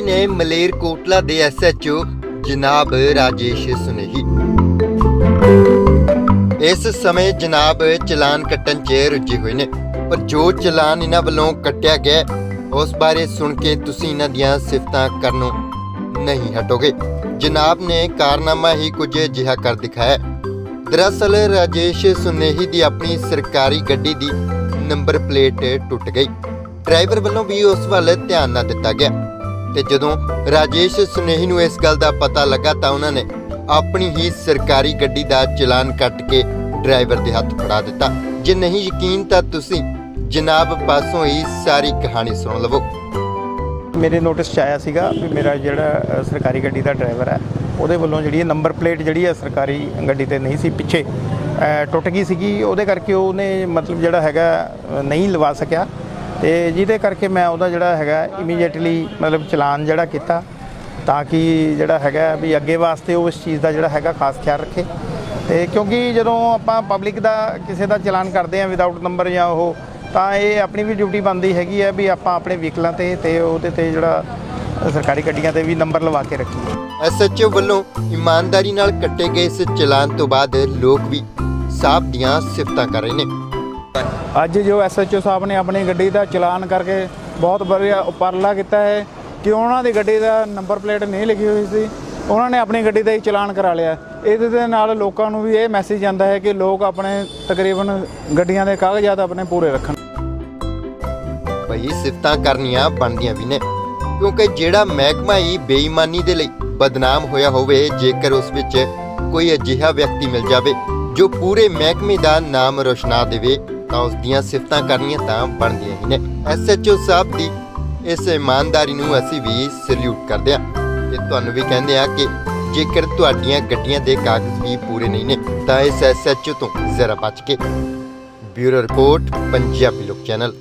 ਇਹ ਨੇ ਮਲੇਰਕੋਟਲਾ ਦੇ ਐਸਐਚਓ ਜਨਾਬ ਰਾਜੇਸ਼ ਸੁਨੇਹੀ। ਇਸ ਸਮੇਂ ਜਨਾਬ ਚਲਾਨ ਕੱਟਣ 'ਚ ਰੁੱਝੇ ਹੋਏ ਨੇ, ਪਰ ਜੋ ਚਲਾਨ ਇਹਨਾਂ ਵੱਲੋਂ ਕੱਟਿਆ ਗਿਆ, ਉਸ ਬਾਰੇ ਸੁਣ ਕੇ ਤੁਸੀਂ ਇਹਨਾਂ ਦੀਆਂ ਸਿਫਤਾਂ ਕਰਨੋਂ ਨਹੀਂ ਹਟੋਗੇ। ਜਨਾਬ ਨੇ ਕਾਰਨਾਮਾ ਹੀ ਕੁਝ ਅਜਿਹਾ ਕਰ ਦਿਖਾਇਆ। ਦਰਅਸਲ ਰਾਜੇਸ਼ ਸੁਨੇਹੀ ਦੀ ਆਪਣੀ ਸਰਕਾਰੀ ਗੱਡੀ ਦੀ ਨੰਬਰ ਪਲੇਟ ਟੁੱਟ ਗਈ। ਡਰਾਈਵਰ ਵੱਲੋਂ ਵੀ ਉਸ ਵੱਲ ਧਿਆਨ ਨਾ ਦਿੱਤਾ ਗਿਆ। ਤੇ ਜਦੋਂ ਰਾਜੇਸ਼ ਸੁਨੇਹੀ ਨੂੰ ਇਸ ਗੱਲ ਦਾ ਪਤਾ ਲੱਗਾ ਤਾਂ ਉਹਨਾਂ ਨੇ ਆਪਣੀ ਹੀ ਸਰਕਾਰੀ ਗੱਡੀ ਦਾ ਚਲਾਨ ਕੱਟ ਕੇ ਡਰਾਈਵਰ ਦੇ ਹੱਥ ਫੜਾ ਦਿੱਤਾ। ਜੇ ਨਹੀਂ ਯਕੀਨ ਤਾਂ ਤੁਸੀਂ ਜਨਾਬ ਪਾਸੋਂ ਹੀ ਸਾਰੀ ਕਹਾਣੀ ਸੁਣ ਲਵੋ। ਮੇਰੇ ਨੋਟਿਸ 'ਚ ਆਇਆ ਸੀਗਾ ਵੀ ਮੇਰਾ ਜਿਹੜਾ ਸਰਕਾਰੀ ਗੱਡੀ ਦਾ ਡਰਾਈਵਰ ਹੈ, ਉਹਦੇ ਵੱਲੋਂ ਜਿਹੜੀ ਨੰਬਰ ਪਲੇਟ ਜਿਹੜੀ ਹੈ ਸਰਕਾਰੀ ਗੱਡੀ ਤੇ ਨਹੀਂ ਸੀ, ਪਿੱਛੇ ਟੁੱਟ ਗਈ ਸੀਗੀ। ਉਹਦੇ ਕਰਕੇ ਉਹਨੇ ਮਤਲਬ ਜਿਹੜਾ ਹੈਗਾ ਨਹੀਂ ਲਵਾ ਸਕਿਆ। ਤੇ ਜਿਹਦੇ ਕਰਕੇ ਮੈਂ ਉਹਦਾ ਜਿਹੜਾ ਹੈਗਾ ਇਮੀਡੀਏਟਲੀ ਮਤਲਬ ਚਲਾਨ ਜਿਹੜਾ ਕੀਤਾ, ਤਾਂ ਕਿ ਜਿਹੜਾ ਹੈਗਾ ਵੀ ਅੱਗੇ ਵਾਸਤੇ ਉਹ ਇਸ ਚੀਜ਼ ਦਾ ਜਿਹੜਾ ਹੈਗਾ ਖਾਸ ਖਿਆਲ ਰੱਖੇ। ਤੇ ਕਿਉਂਕਿ ਜਦੋਂ ਆਪਾਂ ਪਬਲਿਕ ਦਾ ਕਿਸੇ ਦਾ ਚਲਾਨ ਕਰਦੇ ਆ ਵਿਦਆਊਟ ਨੰਬਰ ਜਾਂ ਉਹ, ਤਾਂ ਇਹ ਆਪਣੀ ਵੀ ਡਿਊਟੀ ਬਣਦੀ ਹੈਗੀ ਹੈ ਵੀ ਆਪਾਂ ਆਪਣੇ ਵਹੀਕਲਾਂ ਤੇ ਤੇ ਉਹਦੇ ਤੇ ਜਿਹੜਾ ਸਰਕਾਰੀ ਗੱਡੀਆਂ ਤੇ ਵੀ ਨੰਬਰ ਲਵਾ ਕੇ ਰੱਖੀਏ। ਐਸਐਚਓ ਵੱਲੋਂ ਇਮਾਨਦਾਰੀ ਨਾਲ ਕੱਟੇ ਗਏ ਇਸ ਚਲਾਨ ਤੋਂ ਬਾਅਦ ਲੋਕ ਵੀ ਸਾਹਿਬ ਦੀਆਂ ਸਿਫਤਾਂ ਕਰ ਰਹੇ ਨੇ। ਅੱਜ ਜੋ ਐਸਐਚਓ ਸਾਹਿਬ ਨੇ ਆਪਣੀ ਗੱਡੀ ਦਾ ਚਲਾਨ ਕਰਕੇ ਬਹੁਤ ਵਧੀਆ ਉਪਰਲਾ ਕੀਤਾ ਹੈ ਕਿ ਉਹਨਾਂ ਦੀ ਗੱਡੀ ਦਾ ਨੰਬਰ ਪਲੇਟ ਨਹੀਂ ਲਿਖੀ ਹੋਈ ਸੀ, ਉਹਨਾਂ ਨੇ ਆਪਣੀ ਗੱਡੀ ਦਾ ਹੀ ਚਲਾਨ ਕਰਾ ਲਿਆ। ਇਹਦੇ ਦੇ ਨਾਲ ਲੋਕਾਂ ਨੂੰ ਵੀ ਇਹ ਮੈਸੇਜ ਜਾਂਦਾ ਹੈ ਕਿ ਲੋਕ ਆਪਣੇ ਤਕਰੀਬਨ ਗੱਡੀਆਂ ਦੇ ਕਾਗਜ਼ਾਤ ਆਪਣੇ ਪੂਰੇ ਰੱਖਣ। ਭਈ, ਸਿਫਤਾਂ ਕਰਨੀਆਂ ਬਣਦੀਆਂ ਵੀ ਨੇ, ਕਿਉਂਕਿ ਜਿਹੜਾ ਮਹਿਕਮਾ ਹੀ ਬੇਈਮਾਨੀ ਦੇ ਲਈ ਬਦਨਾਮ ਹੋਇਆ ਹੋਵੇ, ਜੇਕਰ ਉਸ ਵਿੱਚ ਕੋਈ ਅਜਿਹਾ ਵਿਅਕਤੀ ਮਿਲ ਜਾਵੇ ਜੋ ਪੂਰੇ ਮਹਿਕਮੇ ਦਾ ਨਾਮ ਰੋਸ਼ਨਾ ਦੇਵੇ ਤਾਂ ਉਸ ਦੀਆਂ ਸਿਫਤਾਂ ਕਰਨੀਆਂ ਤਾਂ ਬਣਦੀਆਂ ਹੀ ਨੇ। ਐਸਐਚਓ ਸਾਹਿਬ ਦੀ ਇਸ ਇਮਾਨਦਾਰੀ ਨੂੰ ਅਸੀਂ ਵੀ ਸਲੂਟ ਕਰਦੇ ਹਾਂ ਤੇ ਤੁਹਾਨੂੰ ਵੀ ਕਹਿੰਦੇ ਆ ਕਿ ਜੇਕਰ ਤੁਹਾਡੀਆਂ ਗੱਡੀਆਂ ਦੇ ਕਾਗਜ਼ ਵੀ ਪੂਰੇ ਨਹੀਂ ਨੇ, ਤਾਂ ਇਸ ਐਸਐਚਓ ਤੋਂ ਜ਼ਰਾ ਬਚ ਕੇ। ਬਿਊਰੋ ਰਿਪੋਰਟ, ਪੰਜਾਬੀ ਲੋਕ ਚੈਨਲ।